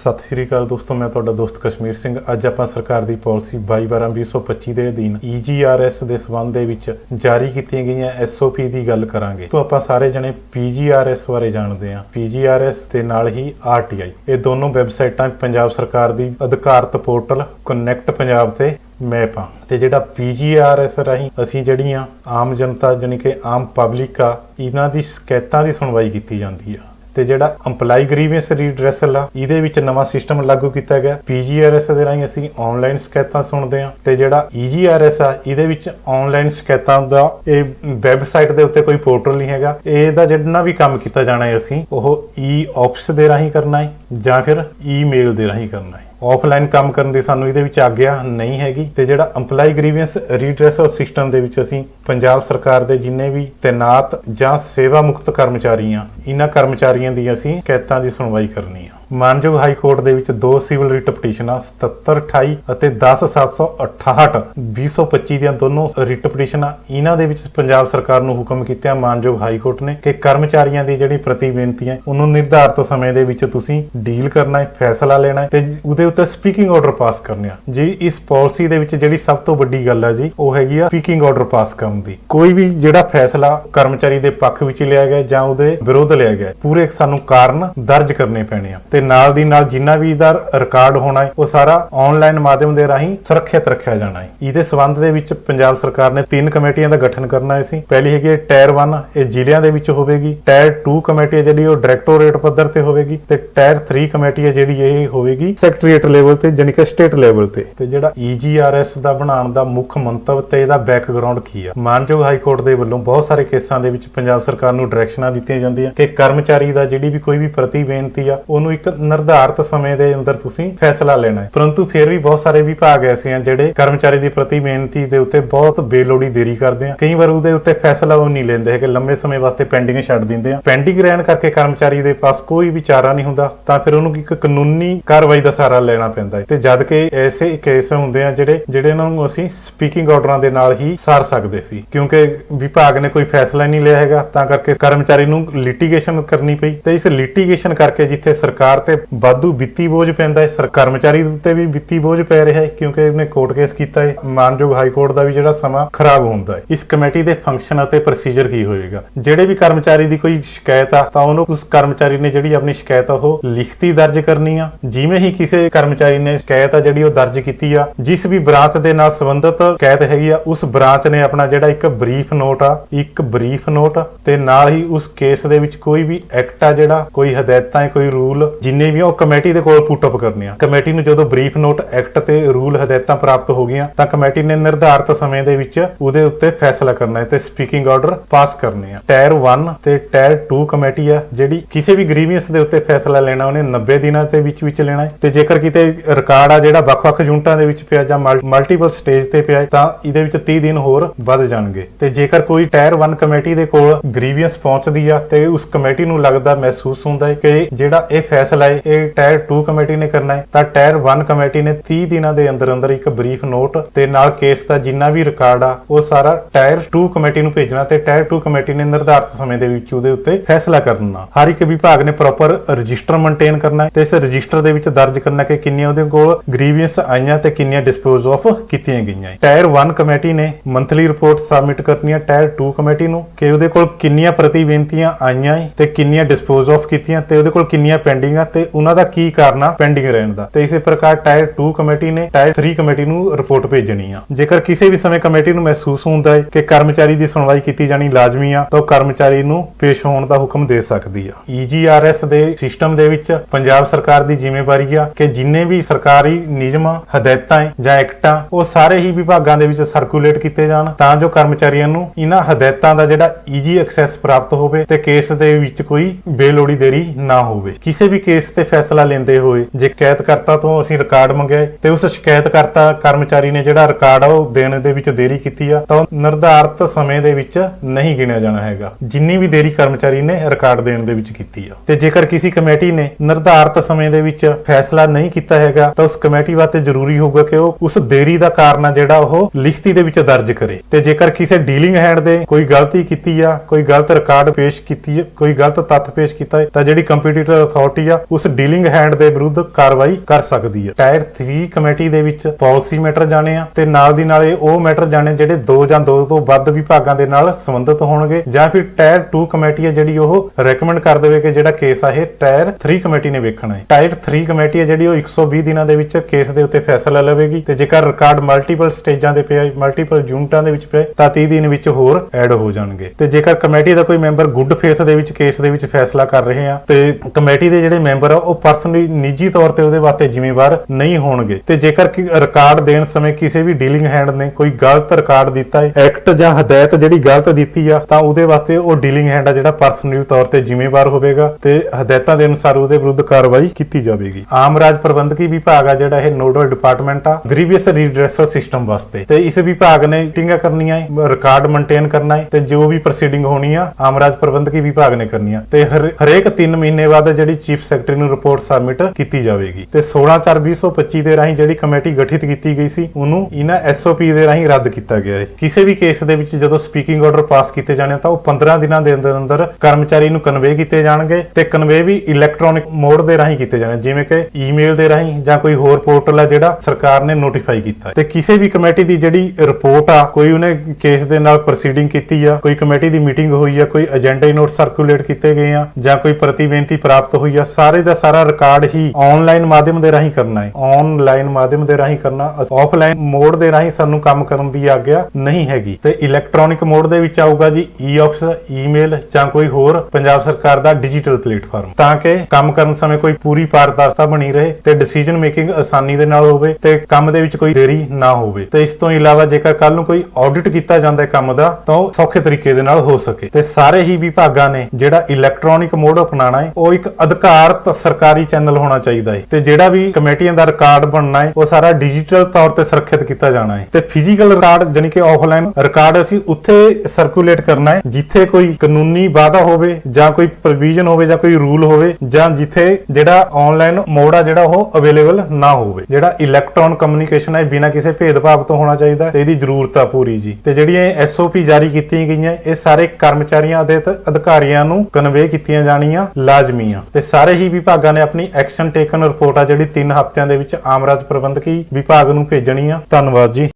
ਸਤਿ ਸ਼੍ਰੀ ਅਕਾਲ ਦੋਸਤੋ, ਮੈਂ ਤੁਹਾਡਾ ਦੋਸਤ ਕਸ਼ਮੀਰ ਸਿੰਘ। ਅੱਜ ਆਪਾਂ ਸਰਕਾਰ ਦੀ ਪਾਲਿਸੀ 22/12/2025 ਦੇ ਅਧੀਨ EGRS ਦੇ ਸਬੰਧ ਦੇ ਵਿੱਚ ਜਾਰੀ ਕੀਤੀਆਂ ਗਈਆਂ SOP ਦੀ ਗੱਲ ਕਰਾਂਗੇ। ਤੋਂ ਆਪਾਂ ਸਾਰੇ ਜਣੇ PGRS ਬਾਰੇ ਜਾਣਦੇ ਹਾਂ। PGRS ਦੇ ਨਾਲ ਹੀ RTI ਇਹ ਦੋਨੋਂ ਵੈਬਸਾਈਟਾਂ ਪੰਜਾਬ ਸਰਕਾਰ ਦੀ ਅਧਿਕਾਰਤ ਪੋਰਟਲ ਕਨੈਕਟ ਪੰਜਾਬ ਤੇ ਮੈਪ ਆ। ਤੇ ਜਿਹੜਾ PGRS ਰਾਹੀਂ ਅਸੀਂ ਜਿਹੜੀਆਂ ਆਮ ਜਨਤਾ, ਜਾਣੀ ਕਿ ਆਮ ਪਬਲਿਕ ਆ, ਇਹਨਾਂ ਦੀ ਸ਼ਿਕਾਇਤਾਂ ਦੀ ਸੁਣਵਾਈ ਕੀਤੀ ਜਾਂਦੀ ਆ। ਤੇ ਜਿਹੜਾ EMPLOYE ਗ੍ਰੀਵੈਂਸ ਰੀਡਰੈਸਲ ਆ, ਇਹਦੇ ਵਿੱਚ ਨਵਾਂ ਸਿਸਟਮ ਲਾਗੂ ਕੀਤਾ ਗਿਆ। PGRS ਦੇ ਰਾਹੀਂ ਅਸੀਂ ਆਨਲਾਈਨ ਸ਼ਿਕਾਇਤਾਂ ਸੁਣਦੇ ਆ ਤੇ ਜਿਹੜਾ EGRS ਆ, ਇਹਦੇ ਵਿੱਚ ਆਨਲਾਈਨ ਸ਼ਿਕਾਇਤਾਂ ਦਾ ਇਹ ਵੈਬਸਾਈਟ ਦੇ ਉੱਤੇ ਕੋਈ ਪੋਰਟਲ ਨਹੀਂ ਹੈਗਾ। ਇਹਦਾ ਜਿੰਨਾ ਵੀ ਕੰਮ ਕੀਤਾ ਜਾਣਾ ਹੈ ਅਸੀਂ, ਉਹ ਈ ਆਫਿਸ ਦੇ ਰਾਹੀਂ ਕਰਨਾ ਹੈ ਜਾਂ ਫਿਰ ਈਮੇਲ ਦੇ ਰਾਹੀਂ ਕਰਨਾ ਹੈ। ਆਫਲਾਈਨ ਕੰਮ ਕਰਨ ਦੀ ਸਾਨੂੰ ਇਹਦੇ ਵਿੱਚ ਆਗਿਆ ਨਹੀਂ ਹੈਗੀ ਤੇ ਜਿਹੜਾ EMPLOYE ਗ੍ਰੀਵੈਂਸ ਰਿਡਰੈਸਲ ਸਿਸਟਮ ਦੇ ਵਿੱਚ ਅਸੀਂ ਪੰਜਾਬ ਸਰਕਾਰ ਦੇ ਜਿੰਨੇ ਵੀ ਤੈਨਾਤ ਜਾਂ ਸੇਵਾ ਮੁਕਤ ਕਰਮਚਾਰੀ ਆ ਇਹਨਾਂ ਕਰਮਚਾਰੀਆਂ ਦੀ ਅਸੀਂ ਸ਼ਿਕਾਇਤਾਂ ਦੀ ਸੁਣਵਾਈ ਕਰਨੀ ਆ। ਮਾਨਯੋਗ ਹਾਈ ਕੋਰਟ ਦੇ ਵਿੱਚ ਦੋ ਸਿਵਲ ਰਿਟ ਪਟੀਸ਼ਨਾਂ 7728 ਅਤੇ 10768 2025 ਦੀਆਂ ਦੋਨੋਂ ਰਿਟ ਪਟੀਸ਼ਨਾਂ ਇਹਨਾਂ ਦੇ ਵਿੱਚ ਪੰਜਾਬ ਸਰਕਾਰ ਨੂੰ ਹੁਕਮ ਕੀਤਾ ਮਾਨਯੋਗ ਹਾਈ ਕੋਰਟ ਨੇ ਕਿ ਕਰਮਚਾਰੀਆਂ ਦੀ ਜਿਹੜੀ ਪ੍ਰਤੀ ਬੇਨਤੀ ਹੈ, ਉਹਨੂੰ ਨਿਰਧਾਰਤ ਸਮੇਂ ਦੇ ਵਿੱਚ ਤੁਸੀਂ ਡੀਲ ਕਰਨਾ ਹੈ, ਫੈਸਲਾ ਲੈਣਾ ਹੈ ਤੇ ਉਹਦੇ ਉੱਤੇ ਸਪੀਕਿੰਗ ਆਰਡਰ ਪਾਸ ਕਰਨੇ ਆ। ਜੀ, ਇਸ ਪਾਲਿਸੀ ਦੇ ਵਿੱਚ ਜਿਹੜੀ ਸਭ ਤੋਂ ਵੱਡੀ ਗੱਲ ਹੈ ਜੀ, ਉਹ ਹੈਗੀ ਆ ਸਪੀਕਿੰਗ ਆਰਡਰ ਪਾਸ ਕਰਨ ਦੀ। ਕੋਈ ਵੀ ਜਿਹੜਾ ਫੈਸਲਾ ਕਰਮਚਾਰੀ ਦੇ ਪੱਖ ਵਿੱਚ ਲਿਆ ਗਿਆ ਜਾਂ ਉਹਦੇ ਵਿਰੋਧ ਲਿਆ ਗਿਆ, ਪੂਰੇ ਸਾਨੂੰ ਕਾਰਨ ਦਰਜ ਕਰਨੇ ਪੈਣੇ ਆ। ਤੇ ਨਾਲ ਦੀ ਨਾਲ ਜਿੰਨਾ ਵੀ ਇਹਦਾ ਰਿਕਾਰਡ ਹੋਣਾ ਹੈ, ਉਹ ਸਾਰਾ ਆਨਲਾਈਨ ਮਾਧਿਅਮ ਦੇ ਰਾਹੀਂ ਸੁਰੱਖਿਅਤ ਰੱਖਿਆ ਜਾਣਾ ਹੈ। ਇਹਦੇ ਸਬੰਧ ਦੇ ਵਿੱਚ ਪੰਜਾਬ ਸਰਕਾਰ ਨੇ ਤਿੰਨ ਕਮੇਟੀਆਂ ਦਾ ਗਠਨ ਕਰਨਾ ਹੈ ਸੀ। ਪਹਿਲੀ ਹੈਗੀ ਟਾਇਰ 1 ਇਹ ਜ਼ਿਲ੍ਹਿਆਂ ਦੇ ਵਿੱਚ ਹੋਵੇਗੀ। ਟਾਇਰ 2 ਕਮੇਟੀ ਹੈ ਜਿਹੜੀ, ਉਹ ਡਾਇਰੈਕਟੋਰੇਟ ਪੱਧਰ ਤੇ ਹੋਵੇਗੀ ਤੇ ਟਾਇਰ 3 ਕਮੇਟੀ ਹੈ ਜਿਹੜੀ, ਇਹ ਹੋਵੇਗੀ ਸੈਕਟਰੀਏਟ ਲੈਵਲ ਤੇ, ਜਾਣੀ ਕਿ ਸਟੇਟ ਲੈਵਲ ਤੇ। ਤੇ ਜਿਹੜਾ EGRS ਦਾ ਬਣਾਉਣ ਦਾ ਮੁੱਖ ਮੰਤਵ ਤੇ ਇਹਦਾ ਬੈਕਗ੍ਰਾਉਂਡ ਕੀ ਆ? ਮਾਨਯੋਗ ਹਾਈ ਕੋਰਟ ਦੇ ਵੱਲੋਂ ਬਹੁਤ ਸਾਰੇ ਕੇਸਾਂ ਦੇ ਵਿੱਚ ਪੰਜਾਬ ਸਰਕਾਰ ਨੂੰ ਡਾਇਰੈਕਸ਼ਨਾਂ ਦਿੱਤੀਆਂ ਜਾਂਦੀਆਂ ਕਿ ਕਰਮਚਾਰੀ ਦਾ ਜਿਹੜੀ ਵੀ ਕੋਈ ਵੀ ਪ੍ਰਤੀ ਬੇਨਤੀ ਆ, ਉਹਨੂੰ ਇੱਕ ਨਿਰਧਾਰਤ ਸਮੇਂ ਦੇ ਅੰਦਰ ਤੁਸੀਂ ਫੈਸਲਾ ਲੈਣਾ ਹੈ। ਪਰੰਤੂ ਫਿਰ ਵੀ ਬਹੁਤ ਸਾਰੇ ਵਿਭਾਗ ਐਸੇ ਆ ਜਿਹੜੇ ਕਰਮਚਾਰੀ ਦੀ ਪ੍ਰਤੀ ਬੇਨਤੀ ਦੇ ਉੱਤੇ ਬਹੁਤ ਬੇਲੋੜੀ ਦੇਰੀ ਕਰਦੇ ਆ। ਕਈ ਵਾਰ ਉਹਦੇ ਉੱਤੇ ਫੈਸਲਾ ਉਹ ਨਹੀਂ ਲੈਂਦੇ ਹੈਗੇ ਲੰਮੇ ਸਮੇਂ ਵਾਸਤੇ ਪੈਂਡਿੰਗ ਛੱਡ ਦਿੰਦੇ ਆ। ਪੈਂਡਿੰਗ ਰਹਿਣ ਕਰਕੇ ਕਰਮਚਾਰੀ ਦੇ ਪਾਸ ਕੋਈ ਵੀ ਚਾਰਾ ਨਹੀਂ ਹੁੰਦਾ, ਤਾਂ ਫਿਰ ਉਹਨੂੰ ਇੱਕ ਕਾਨੂੰਨੀ ਕਾਰਵਾਈ ਦਾ ਸਹਾਰਾ ਲੈਣਾ ਪੈਂਦਾ ਹੈ। ਤੇ ਜਦ ਕਿ ਐਸੇ ਕੇਸ ਹੁੰਦੇ ਆ ਜਿਹੜੇ ਜਿਹੜੇ ਨੂੰ ਅਸੀਂ ਸਪੀਕਿੰਗ ਆਰਡਰਾਂ ਦੇ ਨਾਲ ਹੀ ਸਾਰ ਸਕਦੇ ਸੀ। ਕਿਉਂਕਿ ਵਿਭਾਗ ਨੇ ਕੋਈ ਫੈਸਲਾ ਨਹੀਂ ਲਿਆ ਹੈਗਾ, ਤਾਂ ਕਰਕੇ ਕਰਮਚਾਰੀ ਨੂੰ ਲਿਟੀਗੇਸ਼ਨ ਕਰਨੀ ਪਈ। ਤੇ ਇਸ ਲਿਟੀਗੇਸ਼ਨ ਕਰਕੇ ਜਿੱਥੇ ਸਰਕਾਰ ਤੇ ਵਾਧੂ ਵਿੱਤੀ ਬੋਝ ਪੈਂਦਾ ਹੈ। ਸਰ ਕਰਮਚਾਰੀ ਉੱਤੇ ਵੀ ਵਿੱਤੀ ਬੋਝ ਪੈ ਰਿਹਾ ਹੈ ਕਿਉਂਕਿ ਇਹਨੇ ਕੋਰਟ ਕੇਸ ਕੀਤਾ ਹੈ। ਮਾਨਯੋਗ ਹਾਈ ਕੋਰਟ ਦਾ ਵੀ ਜਿਹੜਾ ਸਮਾਂ ਖਰਾਬ ਹੁੰਦਾ ਹੈ। ਇਸ ਕਮੇਟੀ ਦੇ ਫੰਕਸ਼ਨ ਅਤੇ ਪ੍ਰੋਸੀਜਰ ਕੀ ਹੋਏਗਾ? ਜਿਹੜੇ ਵੀ ਕਰਮਚਾਰੀ ਦੀ ਕੋਈ ਸ਼ਿਕਾਇਤ ਆ, ਤਾਂ ਉਹਨੂੰ ਉਸ ਕਰਮਚਾਰੀ ਨੇ ਜਿਹੜੀ ਆਪਣੀ ਸ਼ਿਕਾਇਤ ਆ, ਉਹ ਲਿਖਤੀ ਦਰਜ ਕਰਨੀ ਆ। ਜਿਵੇਂ ਹੀ ਕਿਸੇ ਕਰਮਚਾਰੀ ਨੇ ਸ਼ਿਕਾਇਤ ਆ ਜਿਹੜੀ ਉਹ ਦਰਜ ਕੀਤੀ ਆ, ਜਿਸ ਵੀ ਬ੍ਰਾਂਚ ਦੇ ਨਾਲ ਸੰਬੰਧਿਤ ਸ਼ਿਕਾਇਤ ਹੈਗੀ ਆ, ਉਸ ਬ੍ਰਾਂਚ ਨੇ ਆਪਣਾ ਜਿਹੜਾ ਇੱਕ ਬਰੀਫ ਨੋਟ ਆ, ਇੱਕ ਬਰੀਫ ਨੋਟ ਤੇ ਨਾਲ ਹੀ ਉਸ ਕੇਸ ਦੇ ਵਿੱਚ ਕੋਈ ਵੀ ਐਕਟ ਆ ਜਿਹੜਾ, ਕੋਈ ਹਦਾਇਤਾਂ ਕੋਈ ਰੂਲ ਜਿੰਨੇ ਵੀ ਉਹ ਕਮੇਟੀ ਦੇ ਕੋਲ ਪੁੱਟ ਅਪ ਕਰਨੇ ਆ ਕਮੇਟੀ ਨੂੰ ਜਦੋਂ ਬਰੀਫ ਨੋਟ ਐਕਟ ਤੇ ਰੂਲ ਹਦਾਇਤਾਂ ਪ੍ਰਾਪਤ ਹੋ ਗਈਆਂ, ਤਾਂ ਕਮੇਟੀ ਨੇ ਨਿਰਧਾਰਤ ਸਮੇਂ ਦੇ ਵਿੱਚ ਉਹਦੇ ਉੱਤੇ ਫੈਸਲਾ ਕਰਨਾ ਹੈ ਤੇ ਸਪੀਕਿੰਗ ਆਰਡਰ ਪਾਸ ਕਰਨੇ ਆ। ਟਾਇਰ 1 ਤੇ ਟਾਇਰ 2 ਕਮੇਟੀ ਆ, ਜਿਹੜੀ ਕਿਸੇ ਵੀ ਗ੍ਰੀਵੈਂਸ ਦੇ ਉੱਤੇ ਫੈਸਲਾ ਲੈਣਾ, ਉਹਨੇ 90 ਦਿਨਾਂ ਦੇ ਵਿੱਚ ਵਿੱਚ ਲੈਣਾ ਹੈ। ਤੇ ਜੇਕਰ ਕਿਤੇ ਰਿਕਾਰਡ ਆ ਜਿਹੜਾ ਵੱਖ-ਵੱਖ ਯੂਨਿਟਾਂ ਦੇ ਵਿੱਚ ਪਿਆ ਜਾਂ ਮਲਟੀਪਲ ਸਟੇਜ ਤੇ ਪਿਆ ਤਾਂ ਇਹਦੇ ਵਿੱਚ 30 ਦਿਨ ਹੋਰ ਵੱਧ ਜਾਣਗੇ। ਤੇ ਜੇਕਰ ਕੋਈ ਟਾਇਰ 1 ਕਮੇਟੀ ਦੇ ਕੋਲ ਗ੍ਰੀਵੈਂਸ ਪਹੁੰਚਦੀ ਆ, ਤੇ ਉਸ ਕਮੇਟੀ ਨੂੰ ਲੱਗਦਾ ਮਹਿਸੂਸ ਹੁੰਦਾ ਹੈ ਕਿ ਜਿਹੜਾ ਇਹ ਫੈਸਲਾ ਹੈ ਇਹ ਟਾਇਰ 2 ਕਮੇਟੀ ਨੇ ਕਰਨਾ ਹੈ। ਤਾਂ ਟਾਇਰ 1 ਕਮੇਟੀ ਨੇ 30 ਦਿਨਾਂ ਦੇ ਅੰਦਰ ਅੰਦਰ ਇੱਕ ਬਰੀਫ ਨੋਟ ਤੇ ਨਾਲ ਕੇਸ ਦਾ ਜਿੰਨਾ ਵੀ ਰਿਕਾਰਡ ਆ, ਉਹ ਸਾਰਾ ਟਾਇਰ 2 ਕਮੇਟੀ ਨੂੰ ਭੇਜਣਾ ਤੇ ਟਾਇਰ 2 ਕਮੇਟੀ ਨੇ ਨਿਰਧਾਰਤ ਸਮੇਂ ਦੇ ਵਿੱਚ ਉਹਦੇ ਉੱਤੇ ਫੈਸਲਾ ਕਰਨਾ ਹਰ ਇੱਕ ਵਿਭਾਗ ਨੇ ਪ੍ਰੋਪਰ ਰਜਿਸਟਰ ਮੇਨਟੇਨ ਕਰਨਾ ਹੈ ਤੇ ਇਸ ਰਜਿਸਟਰ ਦੇ ਵਿੱਚ ਦਰਜ ਕਰਨਾ ਕਿ ਕਿੰਨੀਆਂ ਉਹਦੇ ਕੋਲ ਗ੍ਰੀਵੈਂਸ ਆਈਆਂ ਤੇ ਕਿੰਨੀਆਂ ਡਿਸਪੋਜ਼ ਆਫ ਕੀਤੀਆਂ ਗਈਆਂ। ਟਾਇਰ 1 ਕਮੇਟੀ ਨੇ ਮੰਥਲੀ ਰਿਪੋਰਟ ਸਬਮਿਟ ਕਰਨੀ ਹੈ ਟਾਇਰ 2 ਕਮੇਟੀ ਨੂੰ ਕਿ ਉਹਦੇ ਕੋਲ ਕਿੰਨੀਆਂ ਪ੍ਰਤੀ ਬੇਨਤੀਆਂ ਆਈਆਂ ਏ ਤੇ ਕਿੰਨੀਆਂ ਡਿਸਪੋਜ਼ ਆਫ ਕੀਤੀਆਂ ਤੇ ਉਹਦੇ ਕੋਲ ਕਿੰਨੀਆਂ ਪੈਂਡਿੰਗ ਆ ਤੇ ਉਹਨਾਂ ਦਾ ਕੀ ਕਾਰਨ ਆ ਪੈਂਡਿੰਗ ਰਹਿਣ ਦਾ। ਤੇ ਇਸੇ ਪ੍ਰਕਾਰ ਟਾਇਰ 2 ਕਮੇਟੀ ਨੇ, ਟਾਇਰ 3 ਕਮੇਟੀ ਨੂੰ ਰਿਪੋਰਟ ਭੇਜਣੀ ਆ। ਜੇਕਰ ਕਿਸੇ ਵੀ ਸਮੇਂ ਕਮੇਟੀ ਨੂੰ ਮਹਿਸੂਸ ਹੁੰਦਾ ਹੈ ਕਿ ਕਰਮਚਾਰੀ ਦੀ ਸੁਣਵਾਈ ਕੀਤੀ ਜਾਣੀ ਲਾਜ਼ਮੀ ਆ, ਤਾਂ ਕਰਮਚਾਰੀ ਨੂੰ ਪੇਸ਼ ਹੋਣ ਦਾ ਹੁਕਮ ਦੇ ਸਕਦੀ ਆ। EGRS ਦੇ ਸਿਸਟਮ ਦੇ ਵਿੱਚ ਪੰਜਾਬ ਸਰਕਾਰ ਦੀ ਜ਼ਿੰਮੇਵਾਰੀ ਆ ਕਿ ਜਿੰਨੇ ਵੀ ਸਰਕਾਰੀ ਨਿਯਮਾਂ, ਹਦਾਇਤਾਂ ਜਾਂ ਐਕਟਾਂ ਉਹ ਸਾਰੇ ਹੀ ਵਿਭਾਗਾਂ ਦੇ ਵਿੱਚ ਸਰਕੂਲੇਟ ਕੀਤੇ ਜਾਣ, ਤਾਂ ਜੋ ਕਰਮਚਾਰੀਆਂ ਨੂੰ ਇਹਨਾਂ ਹਦਾਇਤਾਂ ਦਾ ਜਿਹੜਾ ਈਜੀ ਐਕਸੈਸ ਪ੍ਰਾਪਤ ਹੋਵੇ ਤੇ ਕੇਸ ਦੇ ਵਿੱਚ ਕੋਈ ਬੇਲੋੜੀ ਦੇਰੀ ਨਾ ਹੋਵੇ। ਕਿਸੇ ਵੀ ਕੇਸ ਤੇ ਫੈਸਲਾ ਲੈਂਦੇ ਹੋਏ ਜੇ ਸ਼ਿਕਾਇਤਕਰਤਾ ਤੋਂ ਅਸੀਂ ਰਿਕਾਰਡ ਮੰਗਿਆ ਤੇ ਉਸ ਸ਼ਿਕਾਇਤਕਰਤਾ ਕਰਮਚਾਰੀ ਨੇ ਜਿਹੜਾ ਰਿਕਾਰਡ ਆ ਉਹ ਦੇਣ ਦੇ ਵਿੱਚ ਦੇਰੀ ਕੀਤੀ ਆ, ਤਾਂ ਨਿਰਧਾਰਤ ਸਮੇਂ ਦੇ ਵਿੱਚ ਨਹੀਂ ਗਿਣਿਆ ਜਾਣਾ ਹੈਗਾ। ਜਿੰਨੀ ਵੀ ਦੇਰੀ ਕਰਮਚਾਰੀ ਨੇ ਰਿਕਾਰਡ ਦੇਣ ਦੇ ਵਿੱਚ ਕੀਤੀ ਆ। ਤੇ ਜੇਕਰ ਕਿਸੇ ਕਮੇਟੀ ਨੇ ਨਿਰਧਾਰਤ ਸਮੇਂ ਦੇ ਵਿੱਚ ਫੈਸਲਾ ਨਹੀਂ ਕੀਤਾ ਹੈਗਾ, ਤਾਂ ਉਸ ਕਮੇਟੀ ਵਾਸਤੇ ਜ਼ਰੂਰੀ ਹੋਊਗਾ ਕਿ ਉਹ ਉਸ ਦੇਰੀ ਦਾ ਕਾਰਨ ਆ ਜਿਹੜਾ ਉਹ ਲਿਖਤੀ ਦੇ ਵਿੱਚ ਦਰਜ ਕਰੇ। ਤੇ ਜੇਕਰ ਕਿਸੇ ਡੀਲਿੰਗ ਹੈਂਡ ਦੇ ਕੋਈ ਗਲਤੀ ਕੀਤੀ ਆ, ਕੋਈ ਗਲਤ ਰਿਕਾਰਡ ਪੇਸ਼ ਕੀਤੀ ਕੋਈ ਗਲਤ ਤੱਥ ਪੇਸ਼ ਕੀਤਾ, ਤਾਂ ਜਿਹੜੀ ਕੰਪੀਟੀਟਰ ਅਥਾਰਟੀ ਆ ਉਸ ਡੀਲਿੰਗ ਹੈਂਡ ਦੇ ਵਿਰੁੱਧ ਕਾਰਵਾਈ ਕਰ ਸਕਦੀ ਹੈ। ਟਾਇਰ 3 ਕਮੇਟੀ ਦੇ ਵਿੱਚ ਪਾਲਿਸੀ ਮੈਟਰ ਜਾਣੇ ਆ ਤੇ ਨਾਲ ਦੀ ਨਾਲ ਉਹ ਮੈਟਰ ਜਾਣੇ ਜਿਹੜੇ ਦੋ ਜਾਂ ਦੋ ਤੋਂ ਵੱਧ ਵਿਭਾਗਾਂ ਦੇ ਨਾਲ ਸੰਬੰਧਿਤ ਹੋਣਗੇ ਜਾਂ ਫਿਰ ਟਾਇਰ 2 ਕਮੇਟੀ ਹੈ ਜਿਹੜੀ ਉਹ ਰეკਮੈਂਡ ਕਰ ਦੇਵੇ ਕਿ ਜਿਹੜਾ ਕੇਸ ਆ ਇਹ ਟਾਇਰ 3 ਕਮੇਟੀ ਨੇ ਵੇਖਣਾ ਹੈ। ਟਾਇਰ 3 ਕਮੇਟੀ ਹੈ ਜਿਹੜੀ ਉਹ 120 ਦਿਨਾਂ ਦੇ ਵਿੱਚ ਕੇਸ ਦੇ ਉੱਤੇ ਫੈਸਲਾ ਲਵੇਗੀ ਤੇ ਜੇਕਰ ਰਿਕਾਰਡ ਮਲਟੀਪਲ ਸਟੇਜਾਂ ਦੇ ਪਿਆ ਮਲਟੀਪਲ ਯੂਨਿਟਾਂ ਦੇ ਵਿੱਚ ਪਿਆ, ਤਾਂ 30 ਦਿਨ ਵਿੱਚ ਹੋਰ ਐਡ ਹੋ ਜਾਣਗੇ। ਤੇ ਜੇਕਰ ਕਮੇਟੀ ਦਾ ਕੋਈ ਮੈਂਬਰ ਗੁੱਡ ਫੇਥ ਦੇ ਵਿੱਚ ਕੇਸ ਦੇ ਵਿੱਚ ਫੈਸਲਾ ਕਰ ਰਹੇ ਆ, ਤੇ ਕਮੇਟੀ ਦੇ ਜਿਹੜੇ ਮੈਂਬਰ ਉਹ ਪਰਸਨਲੀ ਨਿੱਜੀ ਤੌਰ ਤੇ ਉਹਦੇ ਵਾਸਤੇ ਜ਼ਿੰਮੇਵਾਰ ਨਹੀਂ ਹੋਣਗੇ। ਤੇ ਜੇਕਰ ਰਿਕਾਰਡ ਦੇਣ ਸਮੇਂ ਕਿਸੇ ਵੀ ਡੀਲਿੰਗ ਹੈਂਡ ਨੇ ਕੋਈ ਗਲਤ ਰਿਕਾਰਡ ਦਿੱਤਾ ਹੈ ਐਕਟ ਜਾਂ ਹਦਾਇਤ ਜਿਹੜੀ ਗਲਤ ਦਿੱਤੀ ਆ, ਤਾਂ ਉਹਦੇ ਵਾਸਤੇ ਉਹ ਡੀਲਿੰਗ ਹੈਂਡ ਆ ਜਿਹੜਾ ਪਰਸਨਲੀ ਤੌਰ ਤੇ ਜ਼ਿੰਮੇਵਾਰ ਹੋਵੇਗਾ ਤੇ ਹਦਾਇਤਾਂ ਦੇ ਅਨੁਸਾਰ ਉਹਦੇ ਵਿਰੁੱਧ ਕਾਰਵਾਈ ਕੀਤੀ ਜਾਵੇਗੀ। ਆਮ ਰਾਜ ਪ੍ਰਬੰਧਕੀ ਵਿਭਾਗ ਆ ਜਿਹੜਾ ਇਹ ਨੋਡਲ ਡਿਪਾਰਟਮੈਂਟ ਆ ਗ੍ਰੀਵੀਅਸ ਰੀਡਰੈਸਲ ਸਿਸਟਮ ਵਾਸਤੇ। ਤੇ ਇਸ ਵਿਭਾਗ ਨੇ ਮੀਟਿੰਗਾਂ ਕਰਨੀਆਂ ਹੈ ਰਿਕਾਰਡ ਮੇਨਟੇਨ ਕਰਨਾ ਹੈ, ਤੇ ਜੋ ਵੀ ਪ੍ਰੋਸੀਡਿੰਗ ਹੋਣੀ ਆ, ਆਮ ਰਾਜ ਪ੍ਰਬੰਧਕੀ ਵਿਭਾਗ ਨੇ ਕਰਨੀ ਆ ਤੇ ਹਰ- ਹਰੇਕ 3 ਮਹੀਨੇ ਬਾਅਦ ਜਿਹੜੀ ਚੀਫ ਸੈਕਟਰੀ ਨੂੰ ਰਿਪੋਰਟ ਸਬਮਿਟ ਕੀਤੀ ਜਾਵੇਗੀ ਤੇ 16/4/2025 ਦੇ ਰਾਹੀਂ ਜਿਹੜੀ ਕਮੇਟੀ ਗਠਿਤ ਕੀਤੀ ਗਈ ਸੀ, ਉਹਨੂੰ ਇਹਨਾਂ ਐਸਓਪੀ ਦੇ ਰਾਹੀਂ ਰੱਦ ਕੀਤਾ ਗਿਆ ਹੈ। ਕਿਸੇ ਵੀ ਕੇਸ ਦੇ ਵਿੱਚ ਜਦੋਂ ਸਪੀਕਿੰਗ ਆਰਡਰ ਪਾਸ ਕੀਤੇ ਜਾਣੇ ਤਾਂ ਉਹ 15 ਦਿਨਾਂ ਦੇ ਅੰਦਰ ਅੰਦਰ ਕਰਮਚਾਰੀ ਨੂੰ ਕਨਵੇ ਕੀਤੇ ਜਾਣਗੇ ਤੇ ਕਨਵੇ ਵੀ ਇਲੈਕਟ੍ਰੋਨਿਕ ਮੋਡ ਦੇ ਰਾਹੀਂ ਕੀਤੇ ਜਾਣੇ ਜਿਵੇਂ ਕਿ ਈਮੇਲ ਦੇ ਰਾਹੀਂ ਜਾਂ ਕੋਈ ਹੋਰ ਪੋਰਟਲ ਹੈ ਜਿਹੜਾ ਸਰਕਾਰ ਨੇ ਨੋਟੀਫਾਈ ਕੀਤਾ ਤੇ ਕਿਸੇ ਵੀ ਕਮੇਟੀ ਦੀ ਜਿਹੜੀ ਰਿਪੋਰਟ ਆ, ਕੋਈ ਉਹਨੇ ਕੇਸ ਦੇ ਨਾਲ ਪ੍ਰੋਸੀਡਿੰਗ ਕੀਤੀ ਆ, ਕੋਈ ਕਮੇਟੀ ਦੀ ਮੀਟਿੰਗ ਹੋਈ ਆ, ਕੋਈ ਏਜੰਡਾ ਨੋਟ ਸਰਕੂਲੇਟ ਕੀਤੇ ਗਏ ਆ ਜਾਂ ਕੋਈ ਪ੍ਰਤੀਬੇਨਤੀ ਪ੍ਰਾਪਤ ਹੋਈ ਆ ਸਾਰੇ ਦਾ ਸਾਰਾ ਰਿਕਾਰਡ ਹੀ ਆਨਲਾਈਨ ਮਾਧਿਅਮ ਦੇ ਰਾਹੀਂ ਕਰਨਾ ਹੈ। ਆਨਲਾਈਨ ਮਾਧਿਅਮ ਦੇ ਰਾਹੀਂ ਕਰਨਾ ਆਫਲਾਈਨ ਮੋਡ ਦੇ ਰਾਹੀਂ ਸਾਨੂੰ ਕੰਮ ਕਰਨ ਦੀ ਆਗਿਆ ਨਹੀਂ ਹੈਗੀ। ਤੇ ਇਲੈਕਟ੍ਰੋਨਿਕ ਮੋਡ ਦੇ ਵਿੱਚ ਆਊਗਾ ਜੀ ਈ ਆਫਿਸ ਈਮੇਲ ਜਾਂ ਕੋਈ ਹੋਰ ਪੰਜਾਬ ਸਰਕਾਰ ਦਾ ਡਿਜੀਟਲ ਪਲੇਟਫਾਰਮ ਤਾਂ ਕਿ ਕੰਮ ਕਰਨ ਸਮੇਂ ਕੋਈ ਪੂਰੀ ਪਾਰਦਰਸ਼ਤਾ ਬਣੀ ਰਹੇ ਤੇ ਡਿਸੀਜਨ ਮੇਕਿੰਗ ਆਸਾਨੀ ਦੇ ਨਾਲ ਹੋਵੇ ਤੇ ਕੰਮ ਦੇ ਵਿੱਚ ਕੋਈ ਦੇਰੀ ਨਾ ਹੋਵੇ। ਤੇ ਇਸ ਤੋਂ ਇਲਾਵਾ ਜੇਕਰ ਕੱਲ ਨੂੰ ਕੋਈ ਆਡਿਟ ਕੀਤਾ ਜਾਂਦਾ ਹੈ ਕੰਮ ਦਾ, ਤਾਂ ਉਹ ਸੌਖੇ ਤਰੀਕੇ ਦੇ ਨਾਲ ਹੋ ਸਕੇ। ਤੇ ਸਾਰੇ ਹੀ ਵਿਭਾਗਾਂ ਨੇ ਜਿਹੜਾ ਇਲੈਕਟ੍ਰੋਨਿਕ ਮੋਡ ਅਪਣਾਉਣਾ ਹੈ, ਉਹ ਇੱਕ ਅਧਿਕਾਰ ਅਧਿਕਾਰਤ ਸਰਕਾਰੀ ਚੈਨਲ ਹੋਣਾ ਚਾਹੀਦਾ ਹੈ ਤੇ ਜਿਹੜਾ ਵੀ ਕਮੇਟੀਆਂ ਦਾ ਰਿਕਾਰਡ ਬਣਨਾ ਹੈ, ਉਹ ਸਾਰਾ ਡਿਜੀਟਲ ਤੌਰ ਤੇ ਸੁਰੱਖਿਅਤ ਕੀਤਾ ਜਾਣਾ ਹੈ। ਤੇ ਫਿਜ਼ੀਕਲ ਰਿਕਾਰਡ ਜਾਨੀ ਕਿ ਆਫਲਾਈਨ ਰਿਕਾਰਡ ਅਸੀਂ ਉੱਥੇ ਸਰਕੂਲੇਟ ਕਰਨਾ ਹੈ, ਜਿੱਥੇ ਕੋਈ ਕਾਨੂੰਨੀ ਵਾਅਦਾ ਹੋਵੇ ਜਾਂ ਕੋਈ ਪ੍ਰੋਵੀਜ਼ਨ ਹੋਵੇ ਜਾਂ ਕੋਈ ਰੂਲ ਹੋਵੇ ਜਾਂ ਜਿੱਥੇ ਜਿਹੜਾ ਆਨਲਾਈਨ ਮੋਡ ਆ ਜਿਹੜਾ ਉਹ ਅਵੇਲੇਬਲ ਨਾ ਹੋਵੇ। ਜਿਹੜਾ ਇਲੈਕਟ੍ਰੋਨ ਕਮਿਊਨੀਕੇਸ਼ਨ ਹੈ, ਬਿਨਾਂ ਕਿਸੇ ਭੇਦਭਾਵ ਤੋਂ ਹੋਣਾ ਚਾਹੀਦਾ ਤੇ ਇਹਦੀ ਜ਼ਰੂਰਤ ਆ ਪੂਰੀ ਜੀ। ਤੇ ਜਿਹੜੀਆਂ ਐਸਓਪੀ ਜਾਰੀ ਕੀਤੀਆਂ ਗਈਆਂ, ਇਹ ਸਾਰੇ ਕਰਮਚਾਰੀਆਂ ਅਤੇ ਅਧਿਕਾਰੀਆਂ ਨੂੰ ਕਨਵੇ ਕੀਤੀਆਂ ਜਾਣੀਆਂ ਲਾਜ਼ਮੀ ਆ। ਤੇ ਸਾਰੇ ਹੀ ਵਿਭਾਗਾਂ ਨੇ ਆਪਣੀ ਐਕਸ਼ਨ ਟੇਕਨ ਰਿਪੋਰਟ ਆ ਜਿਹੜੀ 3 ਹਫ਼ਤਿਆਂ ਦੇ ਵਿੱਚ ਆਮ ਰਾਜ ਪ੍ਰਬੰਧਕੀ ਵਿਭਾਗ ਨੂੰ ਭੇਜਣੀ ਆ। ਧੰਨਵਾਦ ਜੀ।